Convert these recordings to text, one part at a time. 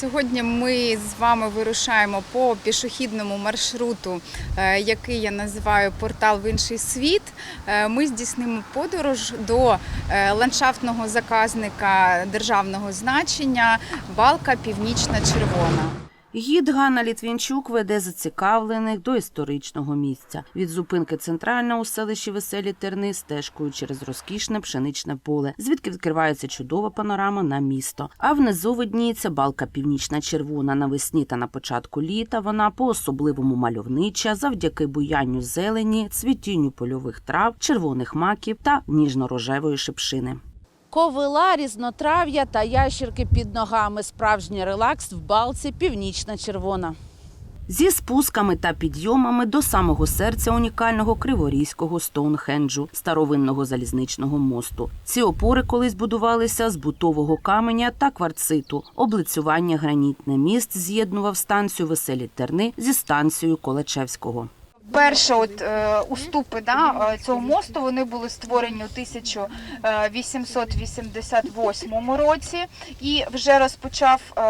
Сьогодні ми з вами вирушаємо по пішохідному маршруту, е, який я називаю портал в інший світ. Е, Ми здійснимо подорож до е, ландшафтного заказника державного значення Балка Північна Червона. Гід Ганна Літвінчук веде зацікавлених до історичного місця. Від зупинки центральна у селищі Веселі Терни стежкою через розкішне пшеничне поле, звідки відкривається чудова панорама на місто. А внизу видніється балка північна червона. Навесні та на початку літа вона по особливому мальовнича завдяки буянню зелені, цвітінню польових трав, червоних маків та ніжно-рожевої шипшини. Ковила, різнотрав'я та ящірки під ногами. Справжній релакс в балці північна червона. Зі спусками та підйомами до самого серця унікального криворізького Стоунхенджу, старовинного залізничного мосту. Ці опори колись будувалися з бутового каменя та кварциту. Облицювання гранітне міст з'єднував станцію Веселі Терни зі станцією Колачевського. Перші от, е, уступи да, е, цього мосту вони були створені у 1888 році і вже розпочав е,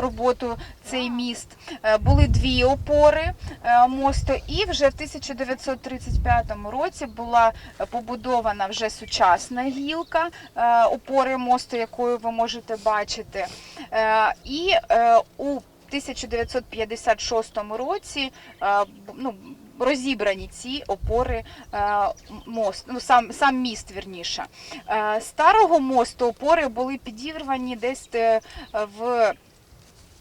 роботу цей міст. Е, були дві опори е, мосту, і вже в 1935 році була побудована вже сучасна гілка е, опори мосту, якою ви можете бачити. Е, і е, у 1956 році е, ну, розібрані ці опори е, мост, ну сам, сам міст вірніше. Е, Старого мосту опори були підірвані десь е, в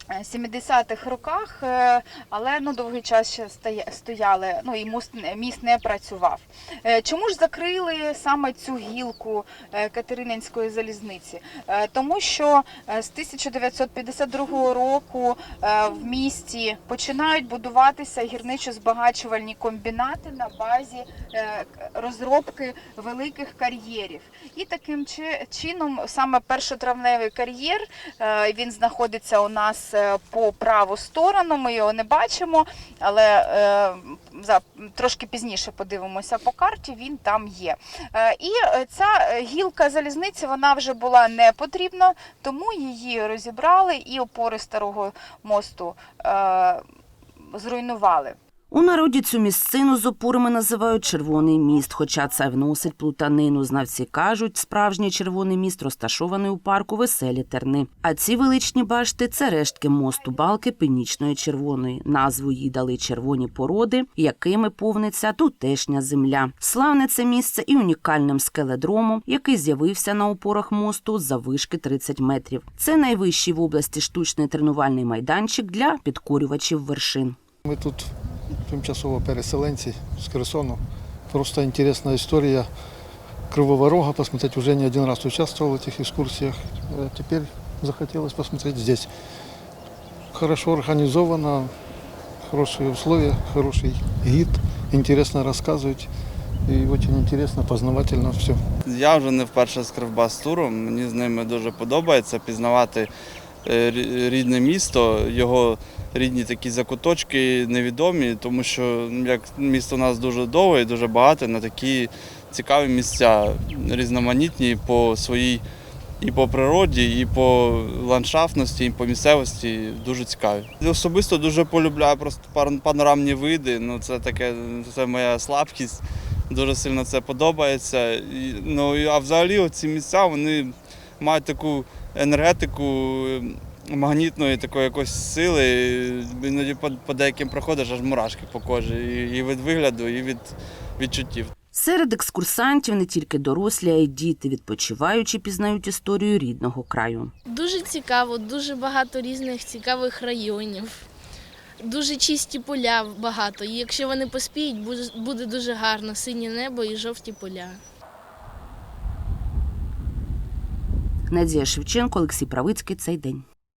70-х роках, е, але ну, довгий час ще стояли, ну і мост, міст не працював. Е, Чому ж закрили саме цю гілку е, Катерининської залізниці? Е, Тому що е, з 1952 року е, в місті починають будуватися гірничо-збагачувальні комбінати на базі е, розробки великих кар'єрів. І таким чи- чином саме першотравневий кар'єр е, він знаходиться у нас е, по праву сторону. Ми його не бачимо, але е, за трошки пізніше подивимося по карті. Він там є. Е, І ця гілка залізниці вона вже була не потрібна, тому її розібрали і опори старого мосту зруйнували. У народі цю місцину з опорами називають Червоний міст, хоча це вносить плутанину. Знавці кажуть, справжній червоний міст розташований у парку Веселі Терни. А ці величні башти це рештки мосту балки Північної Червоної. Назву їй дали червоні породи, якими повниться тутешня земля. Славне це місце і унікальним скеледромом, який з'явився на опорах мосту за вишки 30 метрів. Це найвищий в області штучний тренувальний майданчик для підкорювачів вершин. Ми тут тимчасово переселенці з Херсону. Просто інтересна історія Кривого Рога, посмотреть. Уже не один раз участвовал в этих экскурсиях. Э, Теперь захотелось посмотреть здесь. Хорошо организовано, хорошие условия, хороший гид, интересно рассказывать. И очень интересно, познавательно все. Я вже не вперше з Кривбас-туром. Мені з ними дуже подобається пізнавати е, рі- рідне місто, його рідні такі закуточки невідомі, тому що ну, як місто у нас дуже довге і дуже багато на такі цікаві місця, різноманітні по своїй і по природі, і по ландшафтності, і по місцевості дуже цікаві. Особисто дуже полюбляю просто панорамні види. Ну це таке, це моя слабкість. Дуже сильно це подобається. І, ну, а взагалі ці місця вони мають таку енергетику магнітної такої якоїсь сили. Іноді по, по деяким проходиш аж мурашки по кожі. І, і від вигляду, і від відчуттів. Серед екскурсантів не тільки дорослі, а й діти, відпочиваючи, пізнають історію рідного краю. Дуже цікаво, дуже багато різних цікавих районів. Дуже чисті поля багато. І якщо вони поспіють, буде дуже гарно синє небо і жовті поля. Надія Шевченко, Олексій Правицький. Цей день.